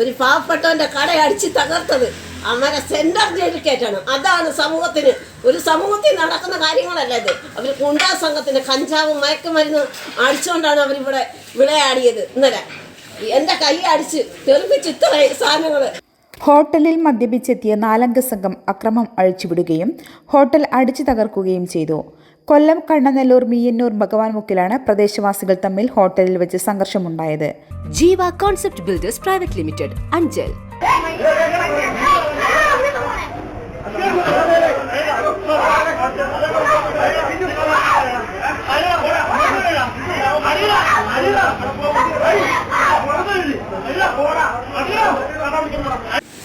ഒരു പാവപ്പെട്ടവന്റെ കട അടിച്ച് തകർത്തത് അവരെ സെന്റർ ജയിലിൽ കയറ്റണം അതാണ് സമൂഹത്തിന് ഒരു സമൂഹത്തിൽ നടക്കുന്ന കാര്യങ്ങളല്ല ഇത്. അവർ കുണ്ടാ സംഘത്തിന് കഞ്ചാവും മയക്കുമരുന്ന് അടിച്ചുകൊണ്ടാണ് അവരിവിടെ വിളയാടിയത് ഇന്നലെ. എന്റെ കൈ അടിച്ച് തെറിപ്പിച്ച് ഇത്ര സാധനങ്ങൾ ഹോട്ടലിൽ മദ്യപിച്ചെത്തിയ നാലംഗ സംഘം അക്രമം അഴിച്ചുവിടുകയും ഹോട്ടൽ അടിച്ചു തകർക്കുകയും ചെയ്തു. കൊല്ലം കണ്ണനല്ലൂർ മീയന്നൂർ ഭഗവാൻ മുക്കിലാണ് പ്രദേശവാസികൾ തമ്മിൽ ഹോട്ടലിൽ വെച്ച് സംഘർഷമുണ്ടായത്. Jeeva concept builders private limited Anchal.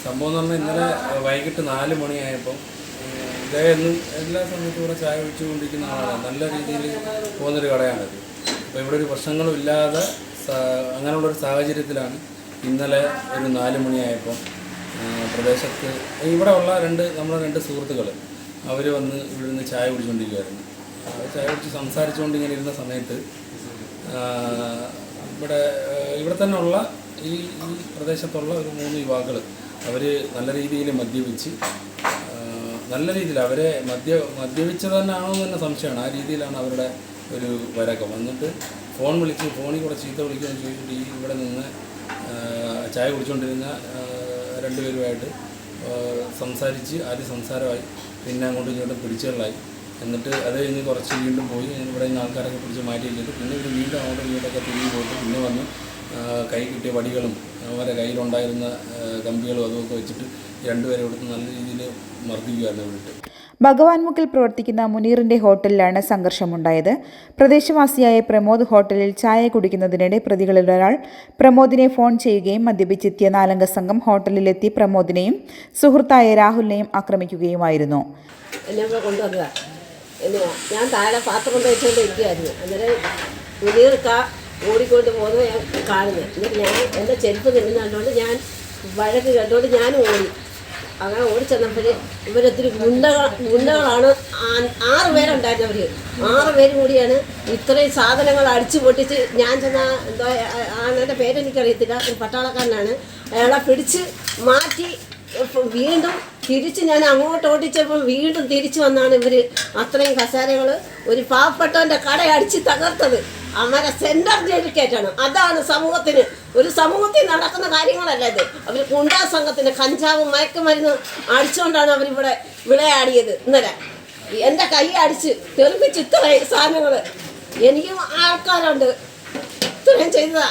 സംഭവം എന്ന് പറഞ്ഞാൽ ഇന്നലെ വൈകിട്ട് നാല് മണിയായപ്പോൾ ഇതേ എന്നും എല്ലാ സമയത്തും ഇവിടെ ചായ കുടിച്ചുകൊണ്ടിരിക്കുന്ന ആളാണ്. നല്ല രീതിയിൽ പോകുന്നൊരു കടയാണത് അപ്പോൾ ഇവിടെ ഒരു പ്രശ്നങ്ങളും ഇല്ലാതെ അങ്ങനെയുള്ളൊരു സാഹചര്യത്തിലാണ് ഇന്നലെ ഒരു നാല് മണിയായപ്പം പ്രദേശത്ത് ഇവിടെ ഉള്ള രണ്ട് നമ്മളെ രണ്ട് സുഹൃത്തുക്കൾ അവർ വന്ന് ഇവിടെ നിന്ന് ചായ കുടിച്ചുകൊണ്ടിരിക്കുകയായിരുന്നു ചായ കുടിച്ച് സംസാരിച്ചുകൊണ്ട് ഇങ്ങനെ ഇരുന്ന സമയത്ത് ഇവിടെ ഇവിടെ തന്നെ ഉള്ള ഈ ഈ പ്രദേശത്തുള്ള ഒരു മൂന്ന് യുവാക്കൾ അവർ നല്ല രീതിയിൽ മദ്യപിച്ച് നല്ല രീതിയിൽ അവരെ മദ്യ മദ്യപിച്ചത് തന്നെയാണോ എന്ന് തന്നെ സംശയമാണ്. ആ രീതിയിലാണ് അവരുടെ ഒരു വരക്കം വന്നിട്ട് ഫോൺ വിളിച്ച് ഫോണിൽ കൂടെ ചീത്ത വിളിക്കുകയെന്ന് ചോദിച്ചിട്ട് ഈ ഇവിടെ നിന്ന് ചായ കുടിച്ചുകൊണ്ടിരുന്ന രണ്ടുപേരുമായിട്ട് സംസാരിച്ച് ആദ്യം സംസാരമായി പിന്നെ അങ്ങോട്ടും ഇങ്ങോട്ടും പിടിച്ചുകളായി എന്നിട്ട് അത് കഴിഞ്ഞ് കുറച്ച് വീണ്ടും പോയി. ഇവിടെ നിന്ന് ആൾക്കാരൊക്കെ പിടിച്ച് മാറ്റി വെച്ചിട്ട് പിന്നെ ഇവർ വീണ്ടും അങ്ങോട്ടും ഇങ്ങോട്ടൊക്കെ തിരിഞ്ഞ് പോയിട്ട് പിന്നെ വന്ന് കൈ കിട്ടിയ വടികളും അവരെ കയ്യിലുണ്ടായിരുന്ന കമ്പികളും അതുമൊക്കെ വെച്ചിട്ട് രണ്ടുപേരെ ഇവിടുത്തെ നല്ല രീതിയിൽ മർദ്ദിക്കുമായിരുന്നു വീട്ടിൽ ഭഗവാൻ മുക്കിൽ പ്രവർത്തിക്കുന്ന മുനീറിന്റെ ഹോട്ടലിലാണ് സംഘർഷമുണ്ടായത്. പ്രദേശവാസിയായ പ്രമോദ് ഹോട്ടലിൽ ചായ കുടിക്കുന്നതിനിടെ പ്രതികളിലൊരാൾ പ്രമോദിനെ ഫോൺ ചെയ്യുകയും മദ്യപിച്ചെത്തിയ നാലംഗ സംഘം ഹോട്ടലിലെത്തി പ്രമോദിനെയും സുഹൃത്തായ രാഹുലിനെയും ആക്രമിക്കുകയുമായിരുന്നു. ഞാൻ താഴെ പാത്രം കൊണ്ട് വെച്ചുകൊണ്ട് ഇരിക്കുകയായിരുന്നു അന്നേരം മുനീർക്ക ഓടിക്കൊണ്ട് പോകുന്നത് ഞാൻ കാണുന്നത്. എന്നിട്ട് ഞാൻ എന്റെ ചെരുപ്പ് നിന്നുകൊണ്ട് ഞാൻ വഴക്ക് കേട്ടുകൊണ്ട് ഞാനും ഓടി. അങ്ങനെ ഓടി ചെന്നപ്പോൾ ഇവരൊത്തിരി ഗുണ്ടകൾ ഗുണ്ടകളാണ്. ആറ് പേരുണ്ടായിരുന്നവർ ആറ് പേരും കൂടിയാണ് ഇത്രയും സാധനങ്ങൾ അടിച്ചു പൊട്ടിച്ച് ഞാൻ ചെന്ന എന്താ ആളുടെ പേരെനിക്കറിയത്തില്ല ഒരു പട്ടാളക്കാരനാണ്. അയാളെ പിടിച്ച് മാറ്റി വീണ്ടും തിരിച്ച് ഞാൻ അങ്ങോട്ട് ഓടിച്ചപ്പോൾ വീണ്ടും തിരിച്ചു വന്നാണ് ഇവർ അത്രയും കസാരകൾ ഒരു പാവപ്പെട്ടവന്റെ കട അടിച്ച് തകർത്തത്. അവരെ സെന്റർ ജയിലിൽ കയറ്റണം അതാണ് സമൂഹത്തിന് ഒരു സമൂഹത്തിൽ നടക്കുന്ന കാര്യങ്ങളല്ല ഇത്? അവർ കുണ്ടാ സംഘത്തിന് കഞ്ചാവും മയക്കുമരുന്ന് അടിച്ചുകൊണ്ടാണ് അവരിവിടെ വിളയാടിയത്. ഇന്നലെ എന്റെ കൈ അടിച്ച് തെറിപ്പിച്ച് ഇത്രയും സാധനങ്ങൾ എനിക്കും ആൾക്കാരുണ്ട്. ഇത്രയും ചെയ്തതാ.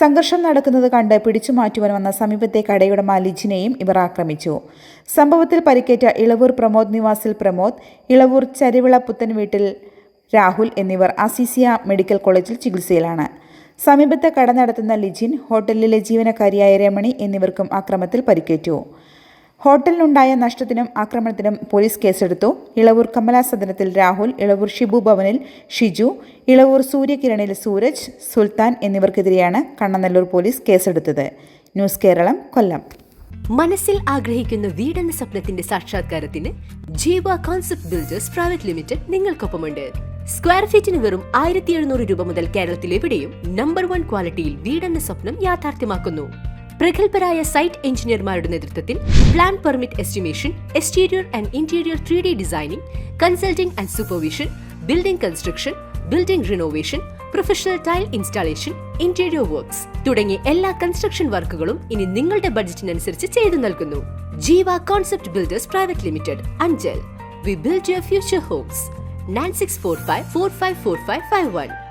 സംഘർഷം നടക്കുന്നത് കണ്ട് പിടിച്ചു മാറ്റുവാൻ വന്ന സമീപത്തെ കടയുടമ ലിജിനെയും ഇവർ ആക്രമിച്ചു. സംഭവത്തിൽ പരിക്കേറ്റ ഇളവൂർ പ്രമോദ് നിവാസിൽ പ്രമോദ് ഇളവൂർ ചരിവിള പുത്തൻ വീട്ടിൽ രാഹുൽ എന്നിവർ അസിസിയ മെഡിക്കൽ കോളേജിൽ ചികിത്സയിലാണ്. സമീപത്തെ കട നടത്തുന്ന ലിജിൻ ഹോട്ടലിലെ ജീവനക്കാരിയായ രമണി എന്നിവർക്കും അക്രമത്തിൽ പരിക്കേറ്റു. ഹോട്ടലിനുണ്ടായ നഷ്ടത്തിനും ആക്രമണത്തിനും പോലീസ് കേസെടുത്തു. ഇളവൂർ കമലാ സദനത്തിൽ രാഹുൽ ഇളവൂർ ഷിബു ഭവനിൽ ഷിജു ഇളവൂർ സൂര്യകിരണിൽ സൂരജ് സുൽത്താൻ എന്നിവർക്കെതിരെയാണ് കണ്ണനല്ലൂർ പോലീസ് കേസെടുത്തത്. ന്യൂസ് കേരളം കൊല്ലം. മനസ്സിൽ ആഗ്രഹിക്കുന്ന വീടെന്ന സ്വപ്നത്തിന്റെ സാക്ഷാത്കാരത്തിന് Jeeva concept builders private limited നിങ്ങൾക്കൊപ്പമുണ്ട്. Square ഫീറ്റിന് വെറും ആയിരത്തി എഴുന്നൂറ് രൂപ മുതൽ കേരളത്തിലെവിടെയും നമ്പർ വൺ ക്വാളിറ്റിയിൽ വീടെന്ന സ്വപ്നം യാഥാർത്ഥ്യമാക്കുന്നു. പ്രഗത്ഭരായ സൈറ്റ് എഞ്ചിനീയർമാരുടെ നേതൃത്വത്തിൽ plan permit estimation exterior and interior three D designing consulting and supervision building construction building renovation professional tile installation interior works തുടങ്ങിയ എല്ലാ കൺസ്ട്രക്ഷൻ വർക്കുകളും ഇനി നിങ്ങളുടെ ബഡ്ജറ്റിനനുസരിച്ച് ചെയ്തു നൽകുന്നു. Jeeva concept builders private limited Anchal. We build your future homes nine six four five four five four five five one.